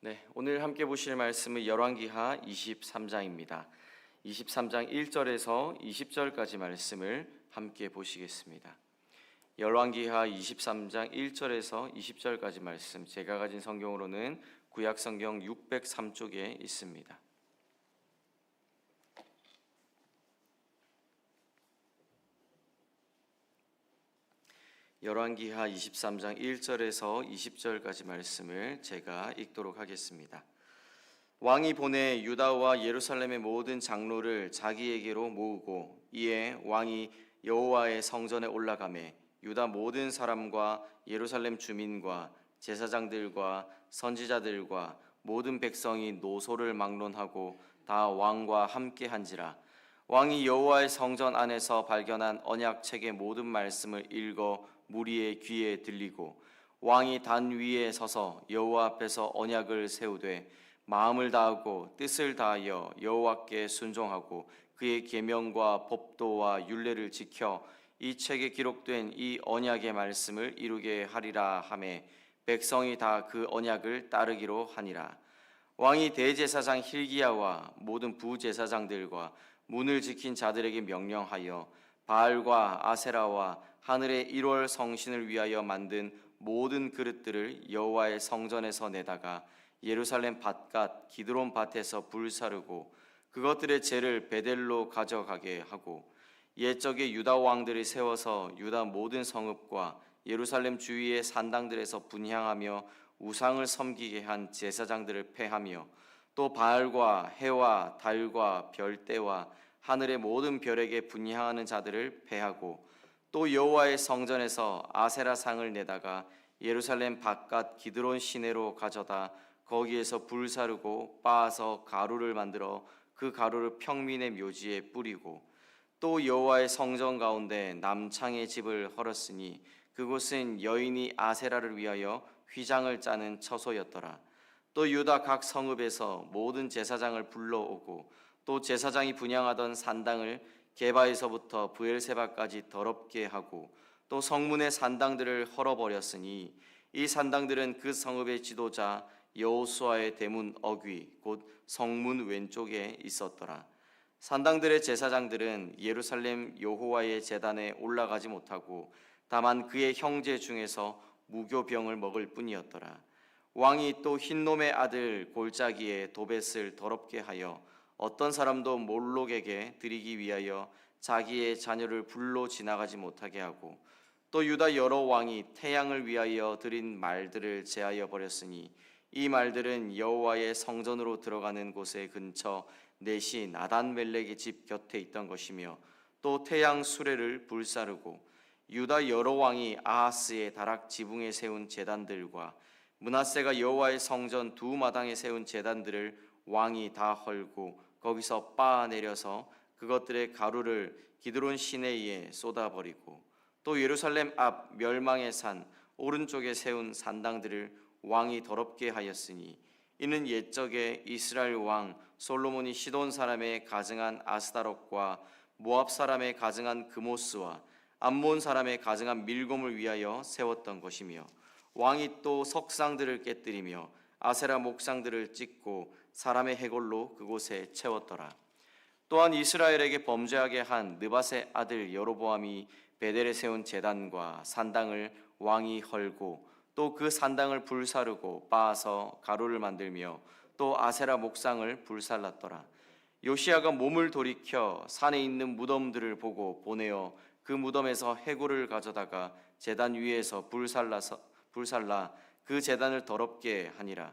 네, 오늘 함께 보실 말씀은 열왕기하 23장입니다. 23장 1절에서 20절까지 말씀을 함께 보시겠습니다. 열왕기하 23장 1절에서 20절까지 말씀 제가 가진 성경으로는 구약 성경 603쪽에 있습니다. 열왕기하 23장 1절에서 20절까지 말씀을 제가 읽도록 하겠습니다. 왕이 보내 유다와 예루살렘의 모든 장로를 자기에게로 모으고 이에 왕이 여호와의 성전에 올라가매 유다 모든 사람과 예루살렘 주민과 제사장들과 선지자들과 모든 백성이 노소를 막론하고 다 왕과 함께 한지라 왕이 여호와의 성전 안에서 발견한 언약 책의 모든 말씀을 읽어 무리의 귀에 들리고 왕이 단 위에 서서 여호와 앞에서 언약을 세우되 마음을 다하고 뜻을 다하여 여호와께 순종하고 그의 계명과 법도와 율례를 지켜 이 책에 기록된 이 언약의 말씀을 이루게 하리라 하매 백성이 다 그 언약을 따르기로 하니라. 왕이 대제사장 힐기야와 모든 부제사장들과 문을 지킨 자들에게 명령하여 바알과 아세라와 하늘의 1월 성신을 위하여 만든 모든 그릇들을 여호와의 성전에서 내다가 예루살렘 밭갓 기드론 밭에서 불사르고 그것들의 재를 베델로 가져가게 하고 옛적에 유다 왕들이 세워서 유다 모든 성읍과 예루살렘 주위의 산당들에서 분향하며 우상을 섬기게 한 제사장들을 패하며 또 바알과 해와 달과 별대와 하늘의 모든 별에게 분향하는 자들을 패하고 또 여호와의 성전에서 아세라 상을 내다가 예루살렘 바깥 기드론 시내로 가져다 거기에서 불사르고 빻아서 가루를 만들어 그 가루를 평민의 묘지에 뿌리고 또 여호와의 성전 가운데 남창의 집을 헐었으니 그곳은 여인이 아세라를 위하여 휘장을 짜는 처소였더라. 또 유다 각 성읍에서 모든 제사장을 불러오고 또 제사장이 분양하던 산당을 게바에서부터 부엘세바까지 더럽게 하고 또 성문의 산당들을 헐어버렸으니 이 산당들은 그 성읍의 지도자 여호수아의 대문 어귀 곧 성문 왼쪽에 있었더라. 산당들의 제사장들은 예루살렘 여호와의 제단에 올라가지 못하고 다만 그의 형제 중에서 무교병을 먹을 뿐이었더라. 왕이 또 흰놈의 아들 골짜기에 도벳을 더럽게 하여 어떤 사람도 몰록에게 드리기 위하여 자기의 자녀를 불로 지나가지 못하게 하고 또 유다 여러 왕이 태양을 위하여 드린 말들을 제하여 버렸으니 이 말들은 여호와의 성전으로 들어가는 곳의 근처 넷이 나단 멜렉의 집 곁에 있던 것이며 또 태양 수레를 불사르고 유다 여러 왕이 아하스의 다락 지붕에 세운 제단들과 문하세가 여호와의 성전 두 마당에 세운 제단들을 왕이 다 헐고 거기서 빻아 내려서 그것들의 가루를 기드론 시내에 쏟아버리고 또 예루살렘 앞 멸망의 산 오른쪽에 세운 산당들을 왕이 더럽게 하였으니 이는 옛적에 이스라엘 왕 솔로몬이 시돈 사람의 가증한 아스타롯과 모압 사람의 가증한 그모스와 암몬 사람의 가증한 밀곰을 위하여 세웠던 것이며 왕이 또 석상들을 깨뜨리며 아세라 목상들을 찍고 사람의 해골로 그곳에 채웠더라. 또한 이스라엘에게 범죄하게 한 느바세 아들 여로보암이 베델에 세운 제단과 산당을 왕이 헐고 또 그 산당을 불사르고 빻아서 가루를 만들며 또 아세라 목상을 불살랐더라. 요시아가 몸을 돌이켜 산에 있는 무덤들을 보고 보내어 그 무덤에서 해골을 가져다가 제단 위에서 불살라서 불살라 그 제단을 더럽게 하니라.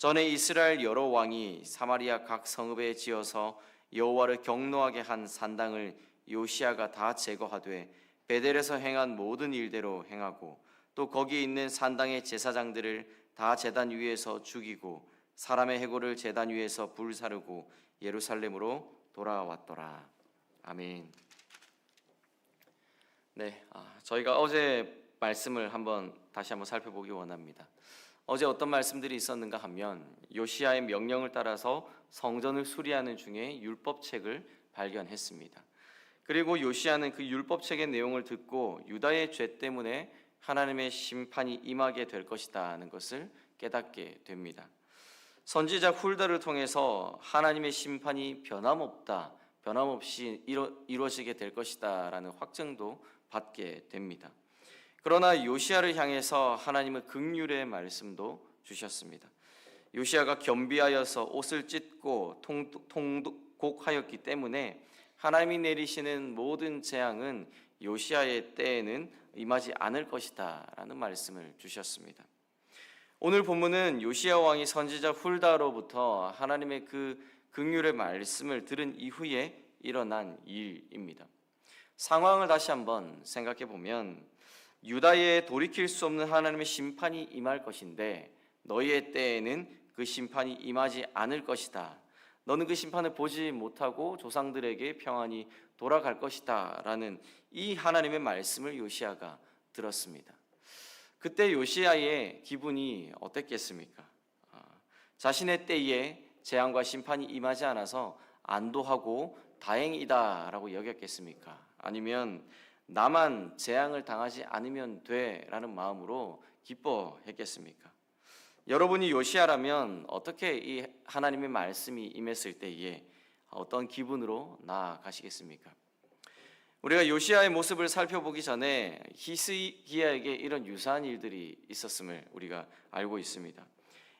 전에 이스라엘 여러 왕이 사마리아 각 성읍에 지어서 여호와를 경노하게 한 산당을 요시아가 다 제거하되 베델에서 행한 모든 일대로 행하고 또 거기에 있는 산당의 제사장들을 다 제단 위에서 죽이고 사람의 해골을 제단 위에서 불사르고 예루살렘으로 돌아왔더라. 아멘. 네, 아, 저희가 어제 말씀을 한번 다시 한번 살펴보기 원합니다. 어제 어떤 말씀들이 있었는가 하면 요시아의 명령을 따라서 성전을 수리하는 중에 율법책을 발견했습니다. 그리고 요시아는 그 율법책의 내용을 듣고 유다의 죄 때문에 하나님의 심판이 임하게 될 것이다는 것을 깨닫게 됩니다. 선지자 훌다를 통해서 하나님의 심판이 변함없다, 변함없이 이루, 이루어지게 될 것이다 라는 확증도 받게 됩니다. 그러나 요시아를 향해서 하나님은 극률의 말씀도 주셨습니다. 요시아가 겸비하여서 옷을 찢고 통, 통곡하였기 때문에 하나님이 내리시는 모든 재앙은 요시아의 때에는 임하지 않을 것이다라는 말씀을 주셨습니다. 오늘 본문은 요시아 왕이 선지자 훌다로부터 하나님의 그 극률의 말씀을 들은 이후에 일어난 일입니다. 상황을 다시 한번 생각해 보면 유다에 돌이킬 수 없는 하나님의 심판이 임할 것인데 너희의 때에는 그 심판이 임하지 않을 것이다. 너는 그 심판을 보지 못하고 조상들에게 평안히 돌아갈 것이다 라는 이 하나님의 말씀을 요시아가 들었습니다. 그때 요시아의 기분이 어땠겠습니까? 아, 자신의 때에 재앙과 심판이 임하지 않아서 안도하고 다행이다라고 여겼겠습니까? 아니면 나만 재앙을 당하지 않으면 돼라는 마음으로 기뻐했겠습니까? 여러분이 요시아라면 어떻게 이 하나님의 말씀이 임했을 때에 어떤 기분으로 나아가시겠습니까? 우리가 요시아의 모습을 살펴보기 전에 히스기야에게 이런 유사한 일들이 있었음을 우리가 알고 있습니다.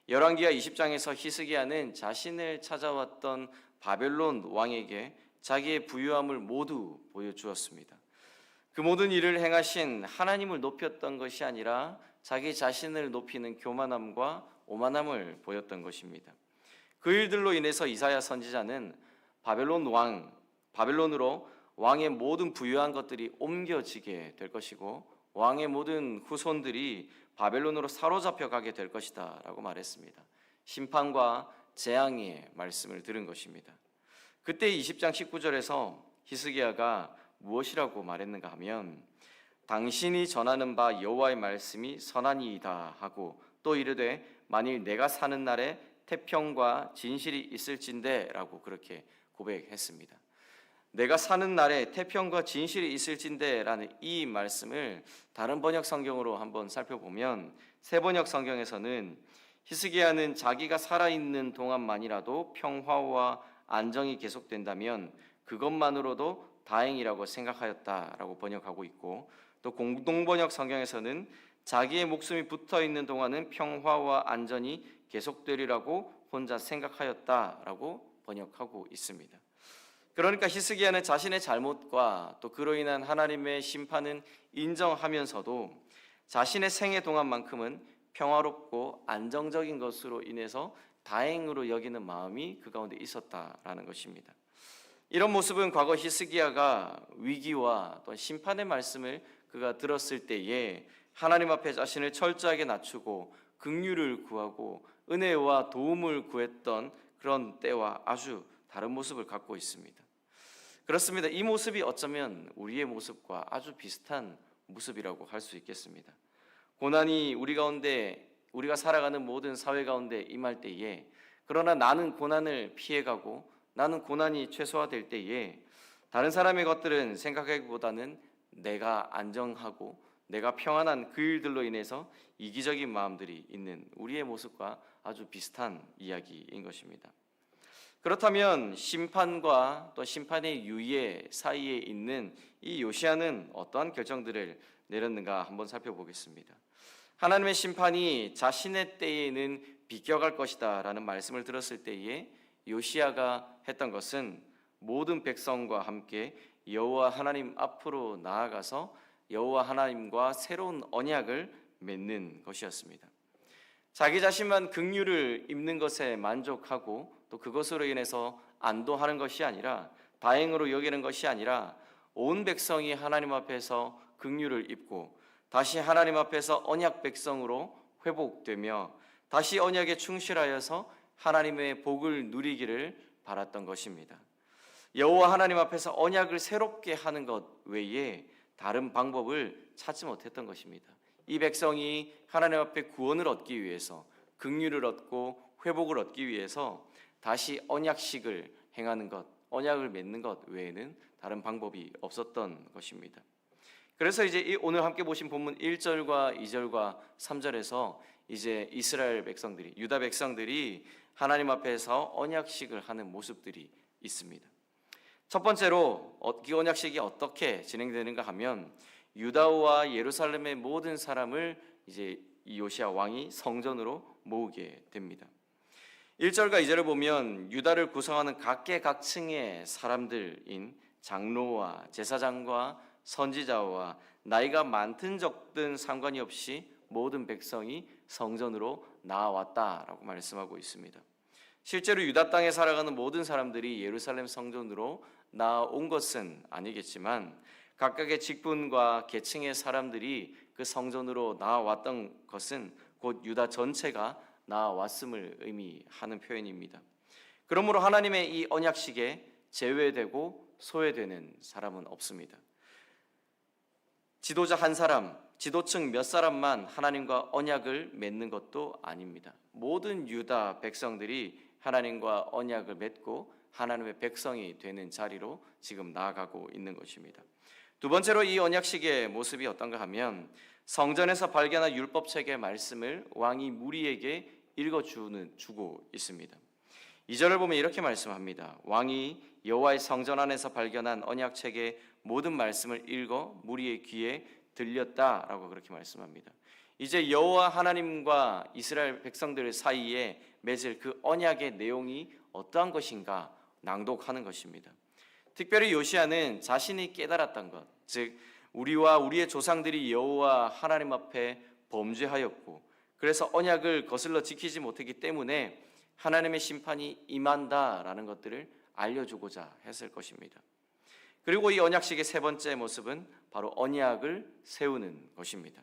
열왕기하 20장에서 히스기야는 자신을 찾아왔던 바벨론 왕에게 자기의 부유함을 모두 보여주었습니다. 그 모든 일을 행하신 하나님을 높였던 것이 아니라 자기 자신을 높이는 교만함과 오만함을 보였던 것입니다. 그 일들로 인해서 이사야 선지자는 바벨론 왕 바벨론으로 왕의 모든 부유한 것들이 옮겨지게 될 것이고 왕의 모든 후손들이 바벨론으로 사로잡혀 가게 될 것이다라고 말했습니다. 심판과 재앙의 말씀을 들은 것입니다. 그때 20장 19절에서 히스기야가 무엇이라고 말했는가 하면 당신이 전하는 바 여호와의 말씀이 선하니이다 하고 또 이르되 만일 내가 사는 날에 태평과 진실이 있을진대라고 그렇게 고백했습니다. 내가 사는 날에 태평과 진실이 있을진대라는 이 말씀을 다른 번역 성경으로 한번 살펴보면 세 번역 성경에서는 히스기야는 자기가 살아 있는 동안만이라도 평화와 안정이 계속된다면 그것만으로도 다행이라고 생각하였다라고 번역하고 있고 또 공동 번역 성경에서는 자기의 목숨이 붙어 있는 동안은 평화와 안전이 계속되리라고 혼자 생각하였다라고 번역하고 있습니다. 그러니까 히스기야는 자신의 잘못과 또 그로 인한 하나님의 심판은 인정하면서도 자신의 생애 동안만큼은 평화롭고 안정적인 것으로 인해서 다행으로 여기는 마음이 그 가운데 있었다라는 것입니다. 이런 모습은 과거 히스기야가 위기와 또 심판의 말씀을 그가 들었을 때에 하나님 앞에 자신을 철저하게 낮추고 긍휼을 구하고 은혜와 도움을 구했던 그런 때와 아주 다른 모습을 갖고 있습니다. 그렇습니다. 이 모습이 어쩌면 우리의 모습과 아주 비슷한 모습이라고 할 수 있겠습니다. 고난이 우리 가운데 우리가 살아가는 모든 사회 가운데 임할 때에 그러나 나는 고난을 피해가고 나는 고난이 최소화될 때에 다른 사람의 것들은 생각하기보다는 내가 안정하고 내가 평안한 그 일들로 인해서 이기적인 마음들이 있는 우리의 모습과 아주 비슷한 이야기인 것입니다. 그렇다면 심판과 또 심판의 유예 사이에 있는 이 요시아는 어떠한 결정들을 내렸는가 한번 살펴보겠습니다. 하나님의 심판이 자신의 때에는 비껴갈 것이다라는 말씀을 들었을 때에 요시아가 했던 것은 모든 백성과 함께 여호와 하나님 앞으로 나아가서 여호와 하나님과 새로운 언약을 맺는 것이었습니다. 자기 자신만 긍휼을 입는 것에 만족하고 또 그것으로 인해서 안도하는 것이 아니라 다행으로 여기는 것이 아니라 온 백성이 하나님 앞에서 긍휼을 입고 다시 하나님 앞에서 언약 백성으로 회복되며 다시 언약에 충실하여서 하나님의 복을 누리기를 바랐던 것입니다. 여호와 하나님 앞에서 언약을 새롭게 하는 것 외에 다른 방법을 찾지 못했던 것입니다. 이 백성이 하나님 앞에 구원을 얻기 위해서 긍휼을 얻고 회복을 얻기 위해서 다시 언약식을 행하는 것, 언약을 맺는 것 외에는 다른 방법이 없었던 것입니다. 그래서 이제 오늘 함께 보신 본문 1절과 2절과 3절에서 이제 이스라엘 백성들이 유다 백성들이 하나님 앞에서 언약식을 하는 모습들이 있습니다. 첫 번째로 이 언약식이 어떻게 진행되는가 하면 유다와 예루살렘의 모든 사람을 이제 요시아 왕이 성전으로 모으게 됩니다. 1절과 2절을 보면 유다를 구성하는 각계각층의 사람들인 장로와 제사장과 선지자와 나이가 많든 적든 상관이 없이 모든 백성이 성전으로 나왔다라고 말씀하고 있습니다. 실제로 유다 땅에 살아가는 모든 사람들이 예루살렘 성전으로 나온 것은 아니겠지만 각각의 직분과 계층의 사람들이 그 성전으로 나왔던 것은 곧 유다 전체가 나왔음을 의미하는 표현입니다. 그러므로 하나님의 이 언약식에 제외되고 소외되는 사람은 없습니다. 지도자 한 사람, 지도층 몇 사람만 하나님과 언약을 맺는 것도 아닙니다. 모든 유다 백성들이 하나님과 언약을 맺고 하나님의 백성이 되는 자리로 지금 나아가고 있는 것입니다. 두 번째로 이 언약식의 모습이 어떤가 하면 성전에서 발견한 율법책의 말씀을 왕이 무리에게 읽어주는 주고 있습니다. 2절을 보면 이렇게 말씀합니다. 왕이 여호와의 성전 안에서 발견한 언약책의 모든 말씀을 읽어 무리의 귀에 들렸다라고 그렇게 말씀합니다. 이제 여호와 하나님과 이스라엘 백성들 사이에 맺을 그 언약의 내용이 어떠한 것인가 낭독하는 것입니다. 특별히 요시아는 자신이 깨달았던 것, 즉 우리와 우리의 조상들이 여호와 하나님 앞에 범죄하였고 그래서 언약을 거슬러 지키지 못했기 때문에 하나님의 심판이 임한다라는 것들을 알려주고자 했을 것입니다. 그리고 이 언약식의 세 번째 모습은 바로 언약을 세우는 것입니다.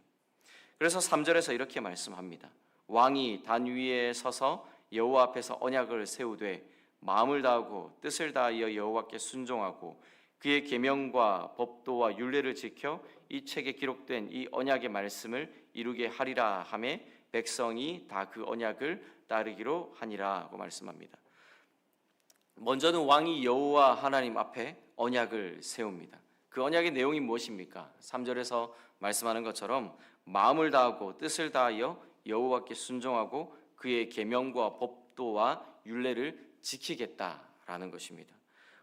그래서 3절에서 이렇게 말씀합니다. 왕이 단 위에 서서 여호와 앞에서 언약을 세우되 마음을 다하고 뜻을 다하여 여호와께 순종하고 그의 계명과 법도와 율례를 지켜 이 책에 기록된 이 언약의 말씀을 이루게 하리라 하매 백성이 다 그 언약을 따르기로 하니라고 말씀합니다. 먼저는 왕이 여호와 하나님 앞에 언약을 세웁니다. 그 언약의 내용이 무엇입니까? 3절에서 말씀하는 것처럼 마음을 다하고 뜻을 다하여 여호와께 순종하고 그의 계명과 법도와 율례를 지키겠다라는 것입니다.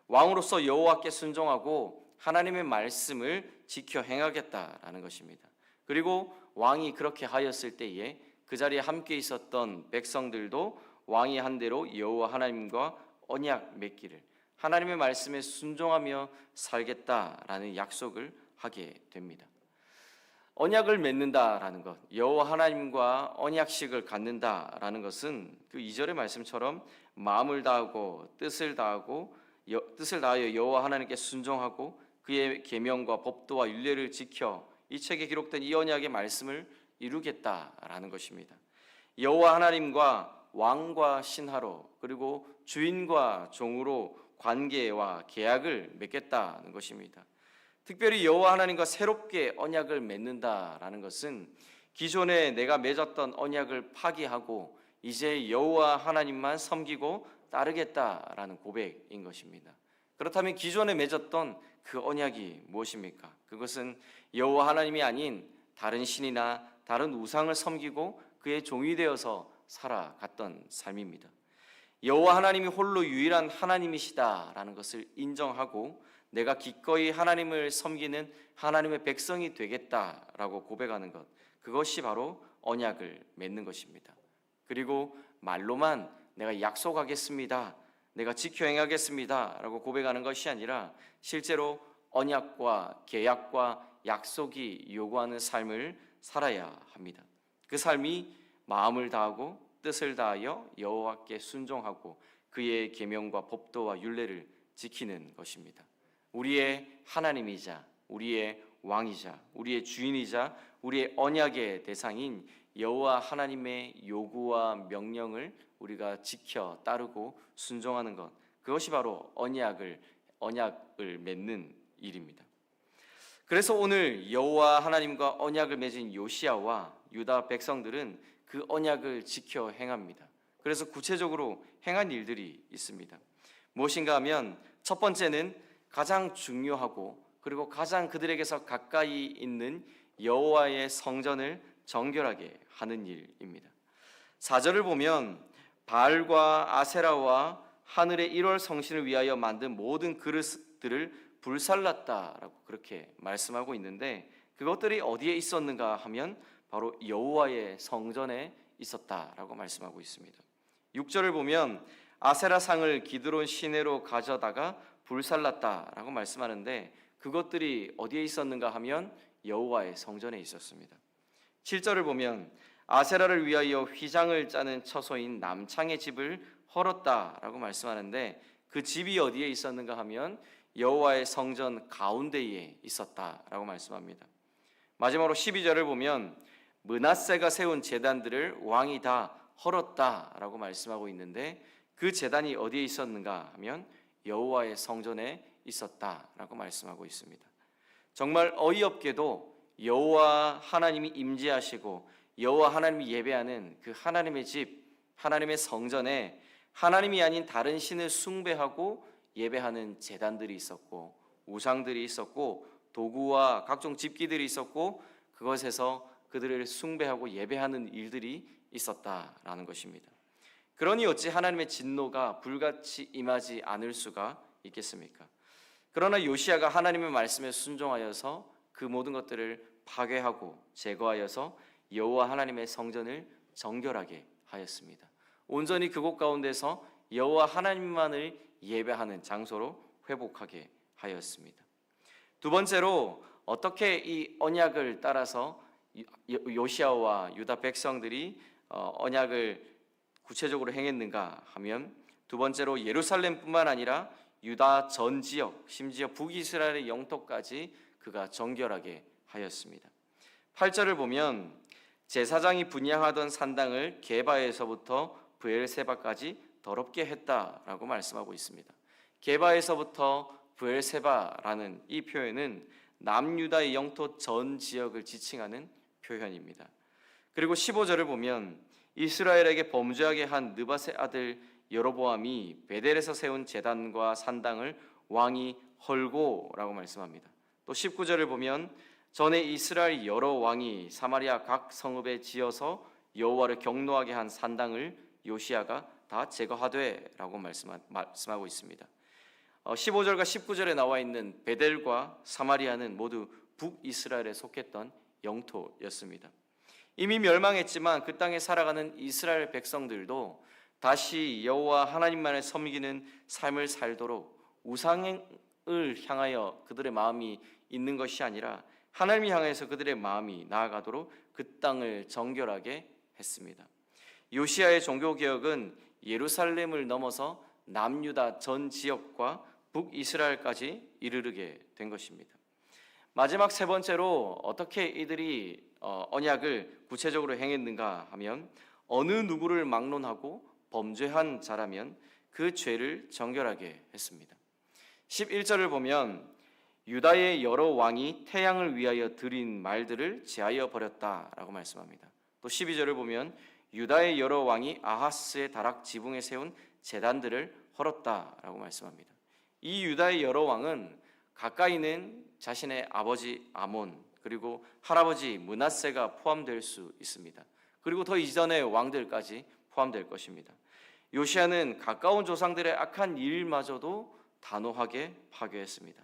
왕으로서 여호와께 순종하고 하나님의 말씀을 지켜 행하겠다라는 것입니다. 그리고 왕이 그렇게 하였을 때에 그 자리에 함께 있었던 백성들도 왕이 한 대로 여호와 하나님과 언약 맺기를 하나님의 말씀에 순종하며 살겠다라는 약속을 하게 됩니다. 언약을 맺는다라는 것, 여호와 하나님과 언약식을 갖는다라는 것은 그 2절의 말씀처럼 마음을 다하고 뜻을 다하고 여, 뜻을 다하여 여호와 하나님께 순종하고 그의 계명과 법도와 율례를 지켜 이 책에 기록된 이 언약의 말씀을 이루겠다라는 것입니다. 여호와 하나님과 왕과 신하로 그리고 주인과 종으로 관계와 계약을 맺겠다는 것입니다. 특별히 여호와 하나님과 새롭게 언약을 맺는다라는 것은 기존에 내가 맺었던 언약을 파기하고 이제 여호와 하나님만 섬기고 따르겠다라는 고백인 것입니다. 그렇다면 기존에 맺었던 그 언약이 무엇입니까? 그것은 여호와 하나님이 아닌 다른 신이나 다른 우상을 섬기고 그의 종이 되어서 살아갔던 삶입니다. 여호와 하나님이 홀로 유일한 하나님이시다라는 것을 인정하고 내가 기꺼이 하나님을 섬기는 하나님의 백성이 되겠다라고 고백하는 것 그것이 바로 언약을 맺는 것입니다. 그리고 말로만 내가 약속하겠습니다. 내가 지켜 행하겠습니다 라고 고백하는 것이 아니라 실제로 언약과 계약과 약속이 요구하는 삶을 살아야 합니다. 그 삶이 마음을 다하고 뜻을 다하여 여호와께 순종하고 그의 계명과 법도와 율례를 지키는 것입니다. 우리의 하나님이자 우리의 왕이자 우리의 주인이자 우리의 언약의 대상인 여호와 하나님의 요구와 명령을 우리가 지켜 따르고 순종하는 것 그것이 바로 언약을 언약을 맺는 일입니다. 그래서 오늘 여호와 하나님과 언약을 맺은 요시아와 유다 백성들은 그 언약을 지켜 행합니다. 그래서 구체적으로 행한 일들이 있습니다. 무엇인가 하면 첫 번째는 가장 중요하고 그리고 가장 그들에게서 가까이 있는 여호와의 성전을 정결하게 하는 일입니다. 4절을 보면 바알과 아세라와 하늘의 1월 성신을 위하여 만든 모든 그릇들을 불살랐다라고 그렇게 말씀하고 있는데 그것들이 어디에 있었는가 하면 바로 여호와의 성전에 있었다라고 말씀하고 있습니다. 6절을 보면 아세라 상을 기드론 시내로 가져다가 불살랐다라고 말씀하는데 그것들이 어디에 있었는가 하면 여호와의 성전에 있었습니다. 7절을 보면 아세라를 위하여 휘장을 짜는 처소인 남창의 집을 헐었다라고 말씀하는데 그 집이 어디에 있었는가 하면 여호와의 성전 가운데에 있었다라고 말씀합니다. 마지막으로 12절을 보면 문하세가 세운 제단들을 왕이 다 헐었다라고 말씀하고 있는데 그 제단이 어디에 있었는가 하면 여호와의 성전에 있었다라고 말씀하고 있습니다. 정말 어이없게도 여호와 하나님이 임재하시고 여호와 하나님이 예배하는 그 하나님의 집, 하나님의 성전에 하나님이 아닌 다른 신을 숭배하고 예배하는 제단들이 있었고 우상들이 있었고 도구와 각종 집기들이 있었고 그것에서 그들을 숭배하고 예배하는 일들이 있었다라는 것입니다. 그러니 어찌 하나님의 진노가 불같이 임하지 않을 수가 있겠습니까? 그러나 요시아가 하나님의 말씀에 순종하여서 그 모든 것들을 파괴하고 제거하여서 여호와 하나님의 성전을 정결하게 하였습니다. 온전히 그곳 가운데서 여호와 하나님만을 예배하는 장소로 회복하게 하였습니다. 두 번째로 어떻게 이 언약을 따라서 요시아와 유다 백성들이 어, 언약을 구체적으로 행했는가 하면 두 번째로 예루살렘뿐만 아니라 유다 전 지역 심지어 북이스라엘의 영토까지 그가 정결하게 하였습니다. 8절을 보면 제사장이 분양하던 산당을 게바에서부터 브엘세바까지 더럽게 했다라고 말씀하고 있습니다. 게바에서부터 브엘세바라는 이 표현은 남유다의 영토 전 지역을 지칭하는 표현입니다. 그리고 15절을 보면 이스라엘에게 범죄하게 한 느바세 아들 여로보암이 베델에서 세운 제단과 산당을 왕이 헐고라고 말씀합니다. 또 19절을 보면 전에 이스라엘 여러 왕이 사마리아 각 성읍에 지어서 여호와를 경노하게 한 산당을 요시아가 다 제거하되라고 말씀하고 있습니다. 15절과 어, 19절에 나와 있는 베델과 사마리아는 모두 북이스라엘에 속했던 영토였습니다. 이미 멸망했지만 그 땅에 살아가는 이스라엘 백성들도 다시 여호와 하나님만을 섬기는 삶을 살도록 우상을 향하여 그들의 마음이 있는 것이 아니라 하나님을 향해서 그들의 마음이 나아가도록 그 땅을 정결하게 했습니다. 요시아의 종교 개혁은 예루살렘을 넘어서 남유다 전 지역과 북이스라엘까지 이르르게 된 것입니다. 마지막 세 번째로 어떻게 이들이 어, 언약을 구체적으로 행했는가 하면 어느 누구를 막론하고 범죄한 자라면 그 죄를 정결하게 했습니다. 11절을 보면 유다의 여러 왕이 태양을 위하여 드린 말들을 제하여 버렸다라고 말씀합니다. 또 12절을 보면 유다의 여러 왕이 아하스의 다락 지붕에 세운 제단들을 헐었다라고 말씀합니다. 이 유다의 여러 왕은 가까이는 자신의 아버지 아몬 그리고 할아버지 문하세가 포함될 수 있습니다. 그리고 더 이전의 왕들까지 포함될 것입니다. 요시아는 가까운 조상들의 악한 일마저도 단호하게 파괴했습니다.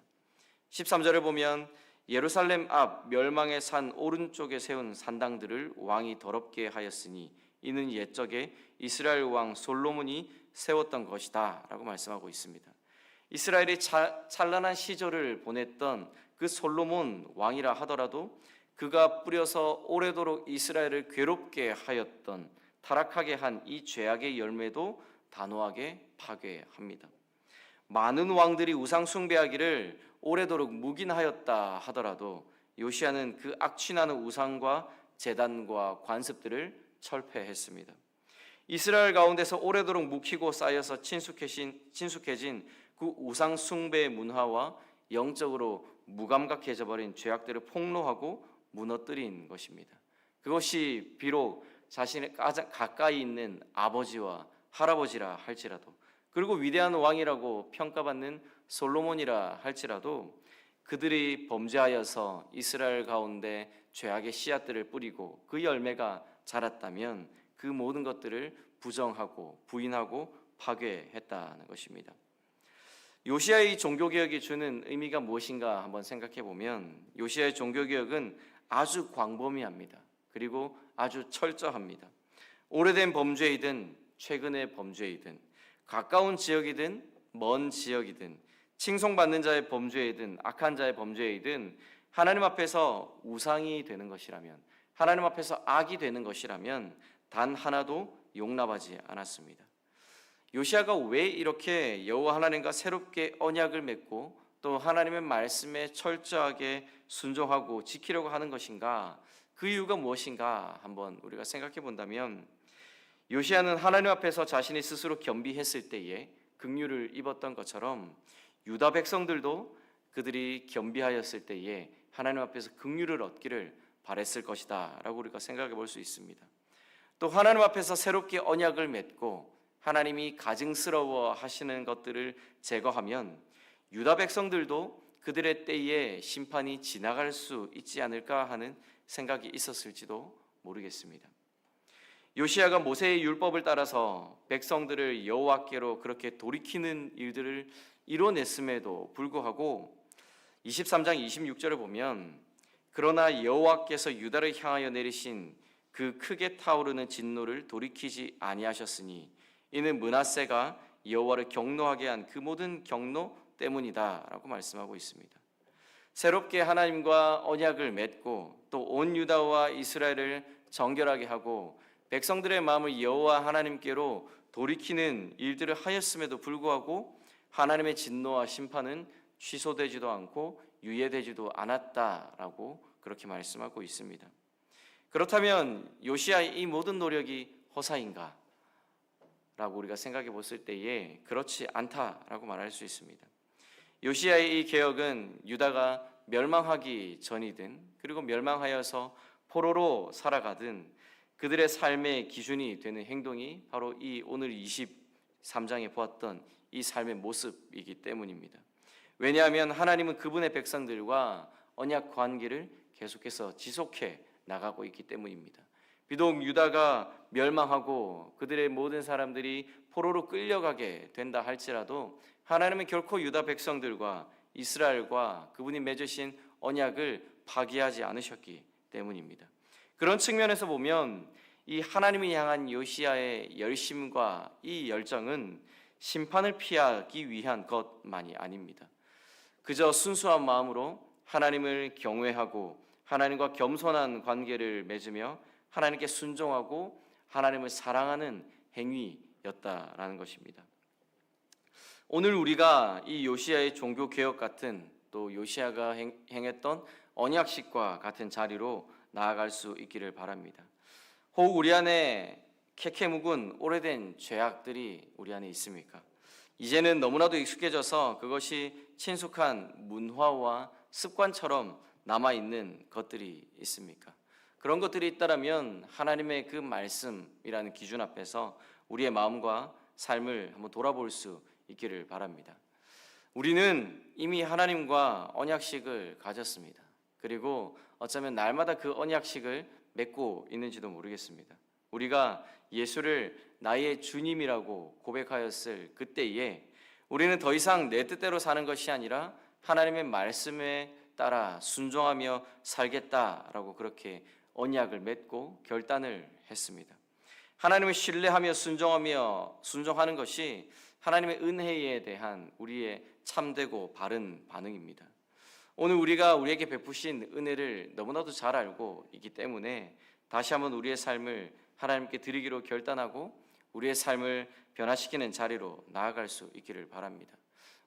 13절을 보면 예루살렘 앞 멸망의 산 오른쪽에 세운 산당들을 왕이 더럽게 하였으니 이는 옛적에 이스라엘 왕 솔로몬이 세웠던 것이다라고 말씀하고 있습니다. 이스라엘이 차, 찬란한 시절을 보냈던 그 솔로몬 왕이라 하더라도 그가 뿌려서 오래도록 이스라엘을 괴롭게 하였던 타락하게 한 이 죄악의 열매도 단호하게 파괴합니다. 많은 왕들이 우상 숭배하기를 오래도록 묵인하였다 하더라도 요시아는 그 악취나는 우상과 재단과 관습들을 철폐했습니다. 이스라엘 가운데서 오래도록 묵히고 쌓여서 친숙해진, 친숙해진 그 우상 숭배 문화와 영적으로 무감각해져 버린 죄악들을 폭로하고 무너뜨린 것입니다. 그것이 비록 자신의 가장 가까이 있는 아버지와 할아버지라 할지라도 그리고 위대한 왕이라고 평가받는 솔로몬이라 할지라도 그들이 범죄하여서 이스라엘 가운데 죄악의 씨앗들을 뿌리고 그 열매가 자랐다면 그 모든 것들을 부정하고 부인하고 파괴했다는 것입니다. 요시아의 종교개혁이 주는 의미가 무엇인가 한번 생각해 보면 요시아의 종교개혁은 아주 광범위합니다. 그리고 아주 철저합니다. 오래된 범죄이든 최근의 범죄이든 가까운 지역이든 먼 지역이든 칭송받는 자의 범죄이든 악한 자의 범죄이든 하나님 앞에서 우상이 되는 것이라면 하나님 앞에서 악이 되는 것이라면 단 하나도 용납하지 않았습니다. 요시아가 왜 이렇게 여호와 하나님과 새롭게 언약을 맺고 또 하나님의 말씀에 철저하게 순종하고 지키려고 하는 것인가? 그 이유가 무엇인가? 한번 우리가 생각해 본다면 요시아는 하나님 앞에서 자신이 스스로 겸비했을 때에 긍휼을 입었던 것처럼 유다 백성들도 그들이 겸비하였을 때에 하나님 앞에서 긍휼을 얻기를 바랬을 것이다라고 우리가 생각해 볼 수 있습니다. 또 하나님 앞에서 새롭게 언약을 맺고 하나님이 가증스러워 하시는 것들을 제거하면 유다 백성들도 그들의 때에 심판이 지나갈 수 있지 않을까 하는 생각이 있었을지도 모르겠습니다. 요시아가 모세의 율법을 따라서 백성들을 여호와께로 그렇게 돌이키는 일들을 이뤄냈음에도 불구하고 23장 26절을 보면 그러나 여호와께서 유다를 향하여 내리신 그 크게 타오르는 진노를 돌이키지 아니하셨으니 이는 문하세가 여호와를 경노하게 한 그 모든 경노 때문이다라고 말씀하고 있습니다. 새롭게 하나님과 언약을 맺고 또 온 유다와 이스라엘을 정결하게 하고 백성들의 마음을 여호와 하나님께로 돌이키는 일들을 하였음에도 불구하고 하나님의 진노와 심판은 취소되지도 않고 유예되지도 않았다라고 그렇게 말씀하고 있습니다. 그렇다면 요시아의 이 모든 노력이 허사인가? 라고 우리가 생각해 봤을 때에 그렇지 않다라고 말할 수 있습니다. 요시아의 이 개혁은 유다가 멸망하기 전이든 그리고 멸망하여서 포로로 살아가든 그들의 삶의 기준이 되는 행동이 바로 이 오늘 23장에 보았던 이 삶의 모습이기 때문입니다. 왜냐하면 하나님은 그분의 백성들과 언약 관계를 계속해서 지속해 나가고 있기 때문입니다. 비록 유다가 멸망하고 그들의 모든 사람들이 포로로 끌려가게 된다 할지라도 하나님은 결코 유다 백성들과 이스라엘과 그분이 맺으신 언약을 파기하지 않으셨기 때문입니다. 그런 측면에서 보면 이 하나님을 향한 요시아의 열심과 이 열정은 심판을 피하기 위한 것만이 아닙니다. 그저 순수한 마음으로 하나님을 경외하고 하나님과 겸손한 관계를 맺으며 하나님께 순종하고 하나님을 사랑하는 행위였다라는 것입니다. 오늘 우리가 이 요시아의 종교 개혁 같은 또 요시아가 행, 했던 언약식과 같은 자리로 나아갈 수 있기를 바랍니다. 혹 우리 안에 캐캐 묵은 오래된 죄악들이 우리 안에 있습니까? 이제는 너무나도 익숙해져서 그것이 친숙한 문화와 습관처럼 남아 있는 것들이 있습니까? 그런 것들이 있다라면 하나님의 그 말씀이라는 기준 앞에서 우리의 마음과 삶을 한번 돌아볼 수 있기를 바랍니다. 우리는 이미 하나님과 언약식을 가졌습니다. 그리고 어쩌면 날마다 그 언약식을 맺고 있는지도 모르겠습니다. 우리가 예수를 나의 주님이라고 고백하였을 그때에 우리는 더 이상 내 뜻대로 사는 것이 아니라 하나님의 말씀에 따라 순종하며 살겠다라고 그렇게 언약을 맺고 결단을 했습니다. 하나님을 신뢰하며 순종하며 순종하는 것이 하나님의 은혜에 대한 우리의 참되고 바른 반응입니다. 오늘 우리가 우리에게 베푸신 은혜를 너무나도 잘 알고 있기 때문에 다시 한번 우리의 삶을 하나님께 드리기로 결단하고 우리의 삶을 변화시키는 자리로 나아갈 수 있기를 바랍니다.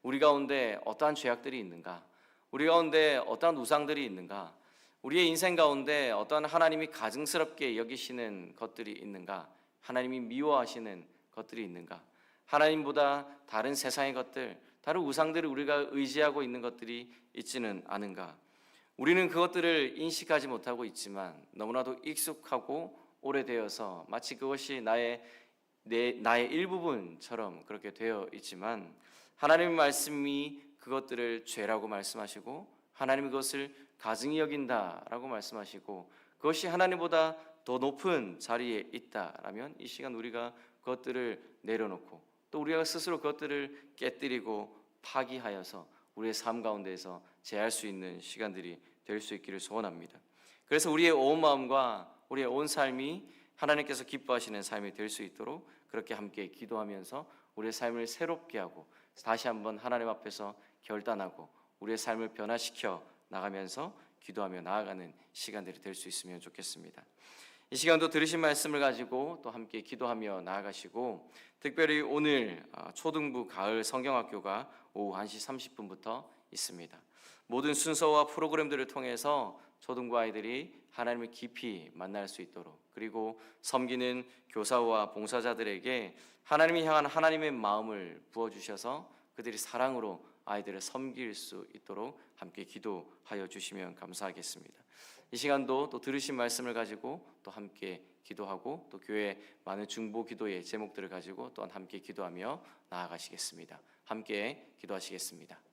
우리 가운데 어떠한 죄악들이 있는가? 우리 가운데 어떠한 우상들이 있는가? 우리의 인생 가운데 어떠한 하나님이 가증스럽게 여기시는 것들이 있는가? 하나님이 미워하시는 것들이 있는가? 하나님보다 다른 세상의 것들, 다른 우상들을 우리가 의지하고 있는 것들이 있지는 않은가? 우리는 그것들을 인식하지 못하고 있지만 너무나도 익숙하고 오래되어서 마치 그것이 나의 내 나의 일부분처럼 그렇게 되어 있지만 하나님의 말씀이 그것들을 죄라고 말씀하시고 하나님이 그것을 가증히 여긴다라고 말씀하시고 그것이 하나님보다 더 높은 자리에 있다라면 이 시간 우리가 그것들을 내려놓고 또 우리가 스스로 그것들을 깨뜨리고 파기하여서 우리의 삶 가운데에서 제할 수 있는 시간들이 될 수 있기를 소원합니다. 그래서 우리의 온 마음과 우리의 온 삶이 하나님께서 기뻐하시는 삶이 될 수 있도록 그렇게 함께 기도하면서 우리의 삶을 새롭게 하고 다시 한번 하나님 앞에서 결단하고 우리의 삶을 변화시켜 나가면서 기도하며 나아가는 시간들이 될 수 있으면 좋겠습니다. 이 시간도 들으신 말씀을 가지고 또 함께 기도하며 나아가시고 특별히 오늘 아, 초등부 가을 성경학교가 오후 1시 30분부터 있습니다. 모든 순서와 프로그램들을 통해서 초등부 아이들이 하나님을 깊이 만날 수 있도록 그리고 섬기는 교사와 봉사자들에게 하나님이 향한 하나님의 마음을 부어 주셔서 그들이 사랑으로 아이들을 섬길 수 있도록 함께 기도하여 주시면 감사하겠습니다. 이 시간도 또 들으신 말씀을 가지고 또 함께 기도하고 또 교회 많은 중보 기도의 제목들을 가지고 또한 함께 기도하며 나아가시겠습니다. 함께 기도하시겠습니다.